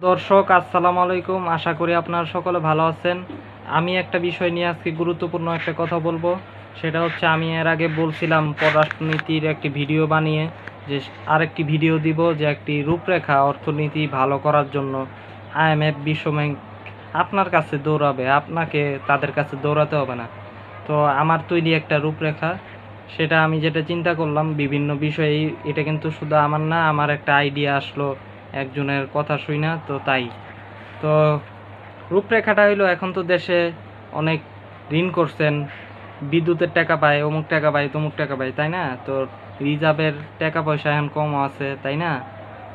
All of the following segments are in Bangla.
দর্শক, আসসালামু আলাইকুম। আশা করি আপনারা সকলে ভালো আছেন। আমি একটা বিষয় নিয়ে আজকে গুরুত্বপূর্ণ একটা কথা বলব। সেটা হচ্ছে, আমি এর আগে বলছিলাম পররাষ্ট্রনীতির একটি ভিডিও বানিয়ে, যে আরেকটি ভিডিও দিব, যে একটি রূপরেখা অর্থনীতি ভালো করার জন্য আইএমএফ, বিশ্বব্যাংক আপনার কাছে দৌড়াবে। আপনাকে তাদের কাছে দৌড়াতে হবে না। তো আমার তৈরি একটা রূপরেখা। সেটা আমি যেটা চিন্তা করলাম, বিভিন্ন বিষয়ে এটা কিন্তু শুধু আমার না, আমার একটা আইডিয়া আসলো একজনের কথা শুই না, তো তাই। তো রূপরেখাটা হইল এখন তো দেশে অনেক ঋণ করছেন, বিদ্যুতের টাকা পায়, অমুক টাকা পায়, তমুক টাকা পায়, তাই না? তো রিজার্ভের টাকা পয়সা এখন কম আছে, তাই না?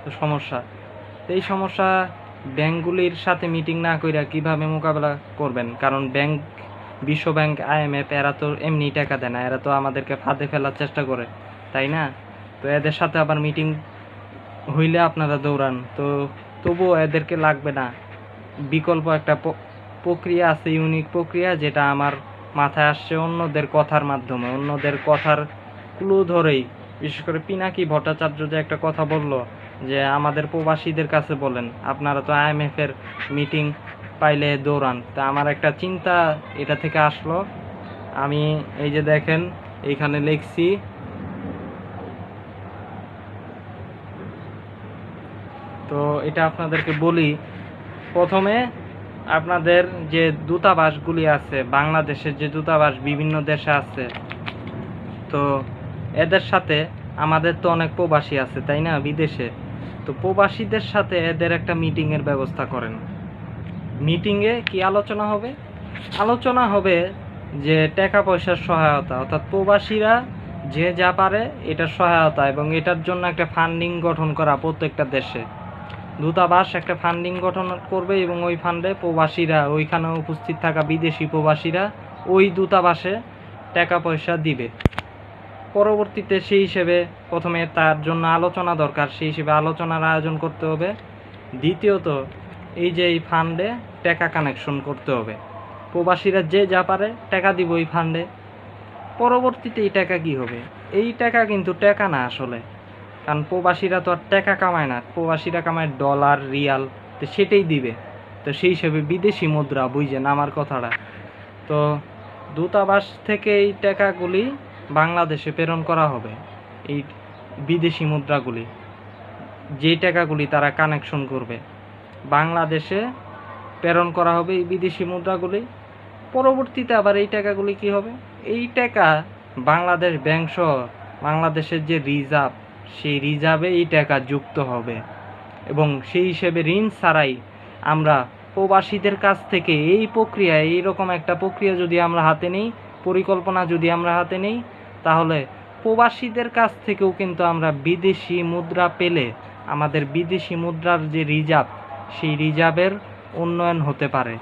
তো সমস্যা। এই সমস্যা ব্যাংকগুলির সাথে মিটিং না কইরা কীভাবে মোকাবেলা করবেন? কারণ ব্যাংক, বিশ্ব ব্যাংক আইএমএফ এরা তো এমনি টাকা দেয় না, এরা তো আমাদেরকে ফাঁদে ফেলার চেষ্টা করে, তাই না? তো এদের সাথে আবার মিটিং হইলে আপনারা দৌড়ান। তো তবুও এদেরকে লাগবে না। বিকল্প একটা প্রক্রিয়া আছে ইউনিক প্রক্রিয়া, যেটা আমার মাথায় আসছে অন্যদের কথার মাধ্যমে। অন্যদের কথার ক্লু ধরেই, বিশেষ করে পিনাকি ভট্টাচার্য যে একটা কথা বলল, যে আমাদের প্রবাসীদের কাছে বলেন, আপনারা তো আইএমএফ এর মিটিং পাইলে দৌড়ান। তা আমার একটা চিন্তা এটা থেকে আসলো। আমি এই যে দেখেন এইখানে লিখছি তো এটা আপনাদেরকে বলি। প্রথমে আপনাদের যে দূতাবাসগুলি আছে, বাংলাদেশের যে দূতাবাস বিভিন্ন দেশে আছে, তো এদের সাথে আমাদের তো অনেক প্রবাসী আছে, তাই না? বিদেশে। তো প্রবাসীদের সাথে এদের একটা মিটিংয়ের ব্যবস্থা করেন। মিটিংয়ে কি আলোচনা হবে? আলোচনা হবে যে টাকা পয়সার সহায়তা, অর্থাৎ প্রবাসীরা যে যা পারে এটার সহায়তা এবং এটার জন্য একটা ফান্ডিং গঠন করা প্রত্যেকটা দেশে। দূতাবাস একটা ফান্ডিং গঠন করবে এবং ওই ফান্ডে প্রবাসীরা, ওইখানে উপস্থিত থাকা বিদেশি প্রবাসীরা ওই দূতাবাসে টাকা পয়সা দিবে। পরবর্তীতে সেই হিসেবে প্রথমে তার জন্য আলোচনা দরকার, সেই হিসেবে আলোচনার আয়োজন করতে হবে। দ্বিতীয়ত, এই যে এই ফান্ডে টাকা কানেকশন করতে হবে। প্রবাসীরা যে যা পারে টাকা দিব ওই ফান্ডে পরবর্তীতে এই টাকা কি হবে? এই টাকা কিন্তু টাকা না আসলে। কারণ প্রবাসীরা তো আর টাকা কামায় না। প্রবাসীরা কামায় ডলার রিয়াল তো সেটাই দিবে। তো সেই হিসেবে বিদেশি মুদ্রা বুঝছেন আমার কথাটা। তো দূতাবাস থেকে এই টাকাগুলি বাংলাদেশে প্রেরণ করা হবে, এই বিদেশি মুদ্রাগুলি। যেই টাকাগুলি তারা কানেকশন করবে, বাংলাদেশে প্রেরণ করা হবে এই বিদেশি মুদ্রাগুলি। পরবর্তীতে আবার এই টাকাগুলি কি হবে? এই টাকা বাংলাদেশ ব্যাংক সহ বাংলাদেশের যে রিজার্ভ সেই রিজার্ভে এই টাকা যুক্ত হবে। এবং সেই হিসেবে ঋণ ছাড়াই আমরা প্রবাসীদের কাছ থেকে এই প্রক্রিয়া এইরকম একটা প্রক্রিয়া যদি আমরা হাতে নিই, পরিকল্পনা যদি আমরা হাতে নিই, তাহলে প্রবাসীদের কাছ থেকেও কিন্তু আমরা বিদেশি মুদ্রা পেলে আমাদের বিদেশি মুদ্রার যে রিজার্ভ, সেই রিজার্ভের উন্নয়ন হতে পারে।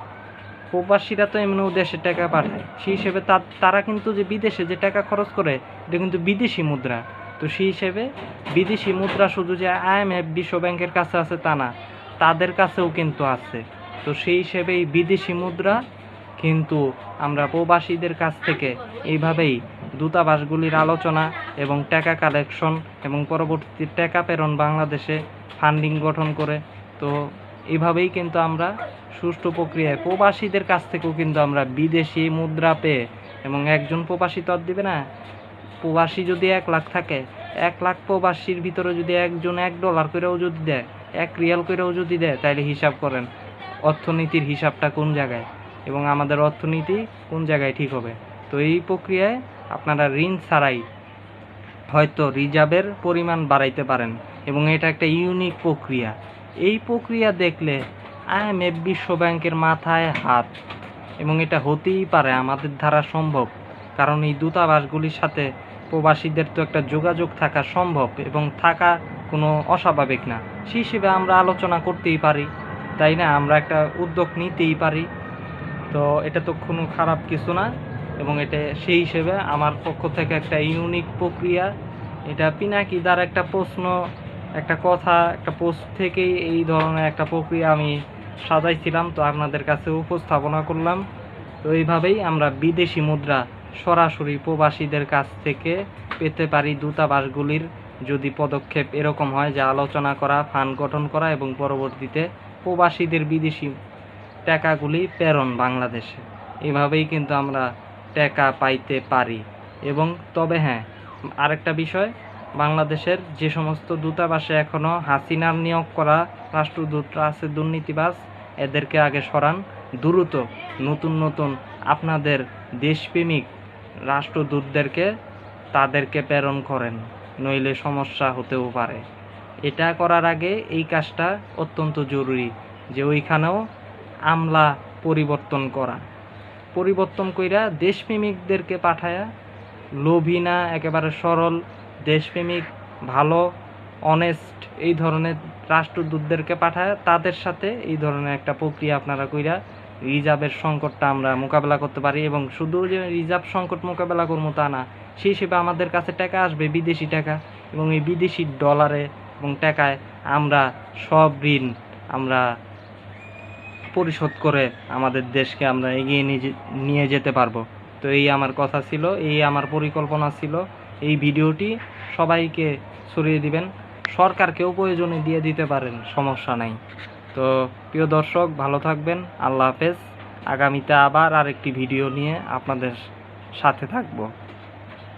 প্রবাসীরা তো এমনিও দেশে টাকা পাঠায়। সেই হিসেবে তারা কিন্তু যে বিদেশে যে টাকা খরচ করে, এটা কিন্তু বিদেশি মুদ্রা। তো সেই হিসেবে বিদেশি মুদ্রা শুধু যে আইএমএফ বিশ্ব ব্যাংকের কাছে আছে তা না, তাদের কাছেও কিন্তু আছে। তো সেই হিসেবে এই বিদেশি মুদ্রা কিন্তু আমরা প্রবাসীদের কাছ থেকে এইভাবেই দূতাবাসগুলির আলোচনা এবং টাকা কালেকশন এবং পরবর্তী টাকা প্রেরণ বাংলাদেশে ফান্ডিং গঠন করে, তো এইভাবেই কিন্তু আমরা সুষ্ঠু প্রক্রিয়ায় প্রবাসীদের কাছ থেকেও কিন্তু আমরা বিদেশি মুদ্রা পেয়ে এবং একজন প্রবাসী তো আর দিবে না প্রবাসী যদি এক লাখ থাকে, এক লাখ প্রবাসীর ভিতরে যদি একজন এক ডলার করেও যদি দেয়, এক রিয়াল করেও যদি দেয় তাহলে হিসাব করেন অর্থনীতির হিসাবটা কোন জায়গায়? এবং আমাদের অর্থনীতি কোন জায়গায় ঠিক হবে? তো এই প্রক্রিয়ায় আপনারা ঋণ ছাড়াই হয়তো রিজার্ভের পরিমাণ বাড়াইতে পারেন। এবং এটা একটা ইউনিক প্রক্রিয়া। এই প্রক্রিয়া দেখলে আইএমএফ বিশ্ব ব্যাংকের মাথায় হাত। এবং এটা হতেই পারে, আমাদের দ্বারা সম্ভব। কারণ এই দূতাবাসগুলির সাথে প্রবাসীদের তো একটা যোগাযোগ থাকা সম্ভব এবং থাকা কোনো অস্বাভাবিক না। সেই হিসেবে আমরা আলোচনা করতেই পারি, তাই না? আমরা একটা উদ্যোগ নিতেই পারি। তো এটা তো কোনো খারাপ কিছু না এবং এটা সেই হিসেবে আমার পক্ষ থেকে একটা ইউনিক প্রক্রিয়া। এটা পিনাকিদার একটা প্রশ্ন, একটা কথা, একটা পোস্ট থেকেই এই ধরনের একটা প্রক্রিয়া আমি সাজাইছিলাম। তো আপনাদের কাছে উপস্থাপনা করলাম। তো এইভাবেই আমরা বিদেশি মুদ্রা সরাসরি প্রবাসীদের কাছ থেকে পেতে পারি দূতাবাসগুলির যদি পদক্ষেপ এরকম হয় যে আলোচনা করা ফান্ড গঠন করা এবং পরবর্তীতে প্রবাসীদের বিদেশি টাকাগুলি প্রেরণ বাংলাদেশে। এভাবেই কিন্তু আমরা টাকা পাইতে পারি। এবং তবে হ্যাঁ আরেকটা বিষয়, বাংলাদেশের যে সমস্ত দূতাবাসে এখনও হাসিনার নিয়োগ করা রাষ্ট্রদূতরা আছে, দুর্নীতিবাজ, এদেরকে আগে সরান। দ্রুত নতুন নতুন আপনাদের দেশপ্রেমিক রাষ্ট্রদূতদেরকে তাদেরকে প্রেরণ করেন, নইলে সমস্যা হতেও পারে। এটা করার আগে এই কাজটা অত্যন্ত জরুরি যে ওইখানেও আমলা পরিবর্তন করা। পরিবর্তন কইরা দেশপ্রেমিকদেরকে পাঠায়া লোভী না, একেবারে সরল, দেশপ্রেমিক, ভালো অনেস্ট এই ধরনের রাষ্ট্রদূতদেরকে পাঠায় তাদের সাথে এই ধরনের একটা প্রক্রিয়া আপনারা কইরা রিজার্ভের সংকটটা আমরা মোকাবেলা করতে পারি এবং শুধু যে রিজার্ভ সংকট মোকাবেলা করব তা না, সেই হিসেবে আমাদের কাছে টাকা আসবে, বিদেশি টাকা এবং এই বিদেশি ডলারে এবং টাকায় আমরা সব ঋণ আমরা পরিশোধ করে আমাদের দেশকে আমরা এগিয়ে নিয়ে যেতে পারব। তো এই আমার কথা ছিল, এই আমার পরিকল্পনা ছিল। এই ভিডিওটি সবাইকে ছড়িয়ে দিবেন। সরকারকেও প্রয়োজনে দিয়ে দিতে পারেন, সমস্যা নাই। তো প্রিয় দর্শক, ভালো থাকবেন, আল্লাহ হাফেজ। আগামীতে আবার আরেকটি ভিডিও নিয়ে আপনাদের সাথে থাকব।